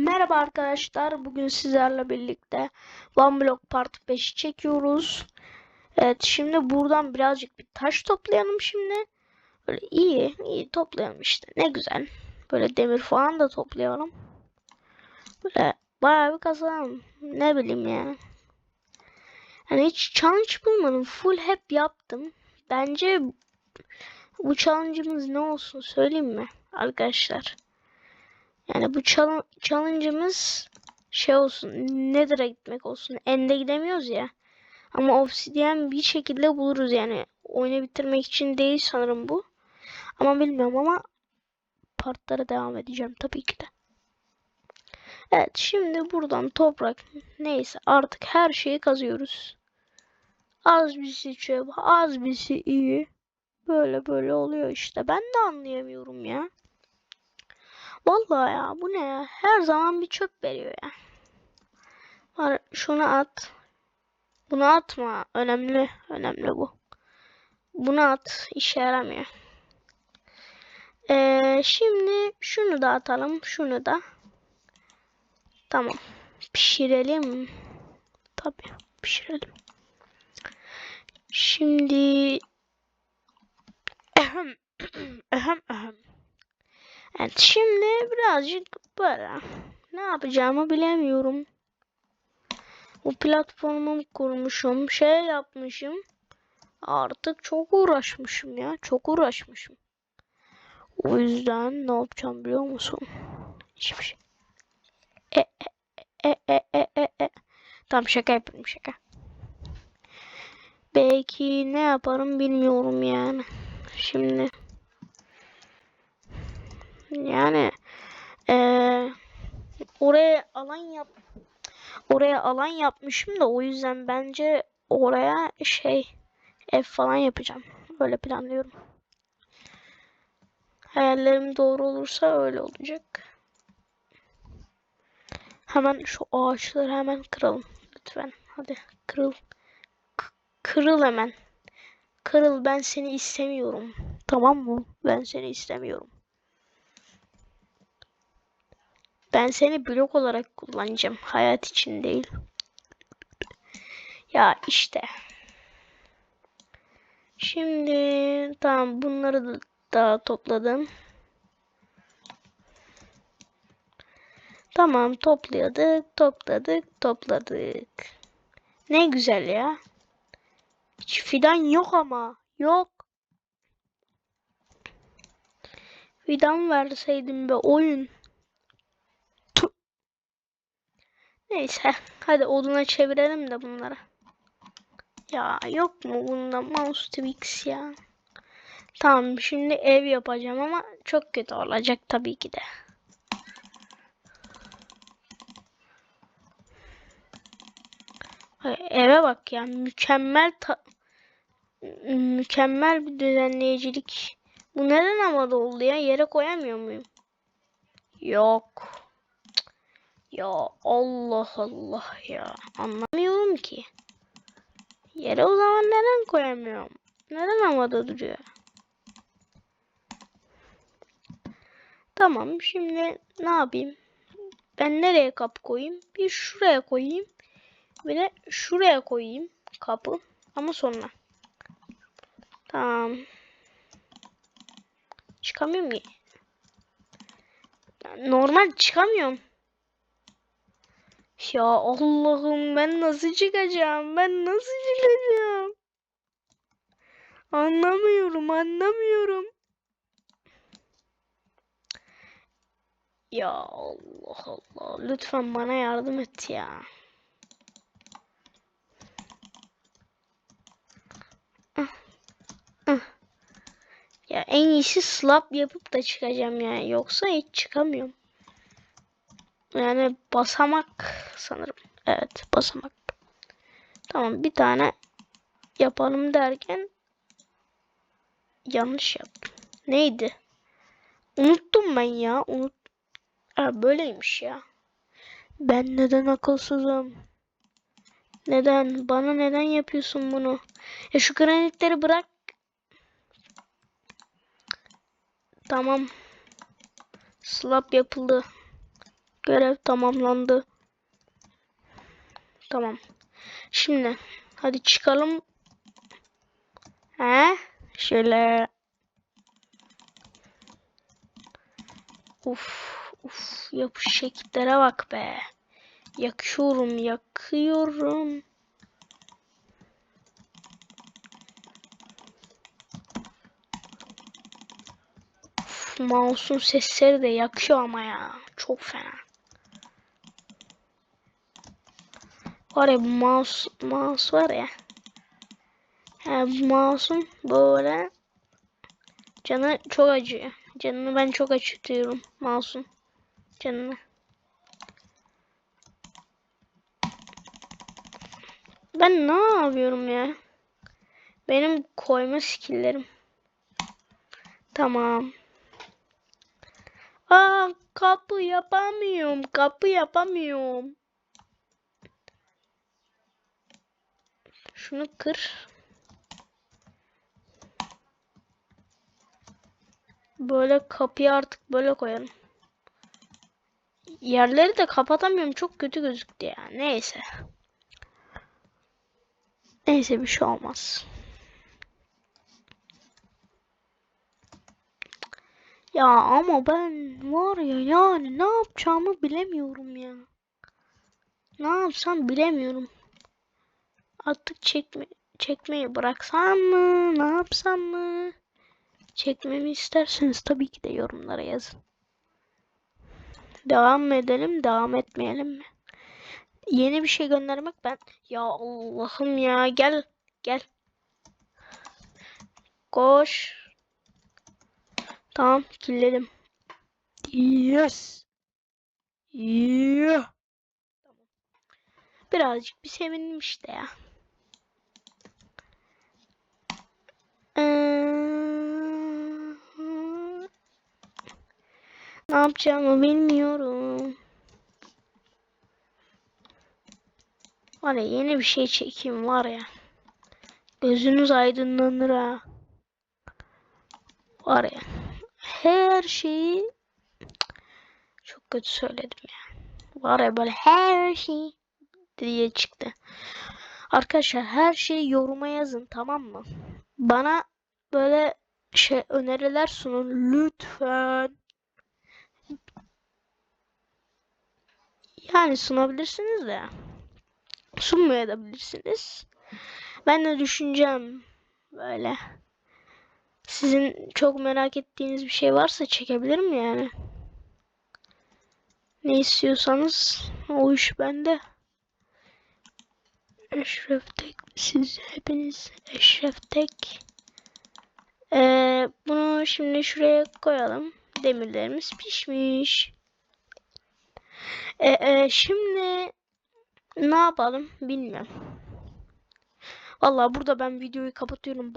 Merhaba arkadaşlar. Bugün sizlerle birlikte One Block Part 5'i çekiyoruz. Evet şimdi buradan birazcık bir taş toplayalım şimdi. Böyle iyi iyi toplayalım işte. Ne güzel. Böyle demir falan da toplayalım. Böyle bayağı bir kazanalım. Ne bileyim ya. Yani hiç challenge bulmadım. Full hep yaptım. Bence bu challenge'ımız ne olsun söyleyeyim mi arkadaşlar? Yani bu challenge- challenge'ımız şey olsun. Nether'a gitmek olsun. End'e gidemiyoruz ya. Ama obsidian bir şekilde buluruz yani. Oyunu bitirmek için değil sanırım bu. Ama bilmiyorum ama partlara devam edeceğim tabii ki de. Evet şimdi buradan toprak neyse artık her şeyi kazıyoruz. Az birisi çöp, az birisi iyi. Böyle böyle oluyor işte. Ben de anlayamıyorum ya. Vallahi ya bu ne ya? Her zaman bir çöp veriyor ya. Var şunu at. Bunu atma. Önemli. Önemli bu. Bunu at. işe yaramıyor. Ee, şimdi şunu da atalım. Şunu da. Tamam. Pişirelim. Tabii pişirelim. Şimdi Ahem, ahem, ahem. Evet şimdi birazcık böyle ne yapacağımı bilemiyorum. Bu platformu kurmuşum, şey yapmışım. Artık çok uğraşmışım ya, çok uğraşmışım. O yüzden ne yapacağım biliyor musun? Hiçbir şey. E e e e e e e. Tamam şaka yapıyorum şaka. Belki ne yaparım bilmiyorum yani. Şimdi yani eee, oraya alan yap oraya alan yapmışım da o yüzden bence oraya şey ev falan yapacağım. Öyle planlıyorum. Hayallerim doğru olursa öyle olacak. Hemen şu ağaçları hemen kıralım lütfen. Hadi kırıl. K- kırıl hemen. Kırıl ben seni istemiyorum. Tamam mı? Ben seni istemiyorum. Ben seni blok olarak kullanacağım. Hayat için değil. Ya işte. Şimdi tamam bunları da, da topladım. Tamam topladık, topladık, topladık. Ne güzel ya. Hiç fidan yok ama. Yok. Fidan verseydim be oyun. Neyse. Hadi oduna çevirelim de bunları. Ya yok mu bunda mouse Twix ya? Tamam şimdi ev yapacağım ama çok kötü olacak tabii ki de. Eve bak ya mükemmel ta- mükemmel bir düzenleyicilik. Bu neden havada oldu ya? Yere koyamıyor muyum? Yok. Ya Allah Allah ya. Anlamıyorum ki. Yere o zaman neden koyamıyorum? Neden havada duruyor? Tamam şimdi ne yapayım? Ben nereye kapı koyayım? Bir şuraya koyayım. Bir de şuraya koyayım kapı. Ama sonra. Tamam. Çıkamıyorum ki. Normal çıkamıyorum. Ya Allah'ım ben nasıl çıkacağım? Ben nasıl çıkacağım? Anlamıyorum, anlamıyorum. Ya Allah Allah. Lütfen bana yardım et ya. Ya en iyisi slap yapıp da çıkacağım yani. Yoksa hiç çıkamıyorum. Yani basamak sanırım. Evet basamak. Tamam bir tane yapalım derken yanlış yaptım. Neydi? Unuttum ben ya. Unut. Ha, böyleymiş ya. Ben neden akılsızım? Neden? Bana neden yapıyorsun bunu? Ya şu granitleri bırak. Tamam. Slap yapıldı. Görev tamamlandı. Tamam. Şimdi hadi çıkalım. He? Şöyle. Uf, uf, yapış şeklere bak be. Yakıyorum, yakıyorum. Mouse'un sesleri de yakıyor ama ya. Çok fena. Var ya bu mouse, mouse var ya. Ha, bu mouse'un böyle canı çok acıyor. Canını ben çok acıtıyorum mouse'un canını. Ben ne yapıyorum ya? Benim koyma skill'lerim. Tamam. Aa kapı yapamıyorum. Kapı yapamıyorum. Şunu kır. Böyle kapıyı artık böyle koyalım. Yerleri de kapatamıyorum. Çok kötü gözüktü ya. Neyse. Neyse bir şey olmaz. Ya ama ben var ya yani ne yapacağımı bilemiyorum ya. Ne yapsam bilemiyorum. Artık çekme çekmeyi bıraksam mı? Ne yapsam mı? Çekmemi isterseniz tabii ki de yorumlara yazın. Devam mı edelim, devam etmeyelim mi? Yeni bir şey göndermek ben... Ya Allah'ım ya gel, gel. Koş. Tamam, killedim. Yes. Yeah. Birazcık bir sevindim işte ya. Ee, Ne yapacağımı bilmiyorum. Var ya yeni bir şey çekeyim var ya. Gözünüz aydınlanır ha. Var ya. Her şeyi çok kötü söyledim ya. Var ya böyle her şey diye çıktı. Arkadaşlar her şeyi yoruma yazın tamam mı? Bana böyle şey öneriler sunun lütfen. Yani sunabilirsiniz de sunmayabilirsiniz. Ben de düşüneceğim böyle. Sizin çok merak ettiğiniz bir şey varsa çekebilirim yani. Ne istiyorsanız o iş bende. Eşref Tek siz hepiniz Eşref Tek. Ee, bunu şimdi şuraya koyalım. Demirlerimiz pişmiş. Ee, e, şimdi ne yapalım bilmiyorum. Vallahi burada ben videoyu kapatıyorum.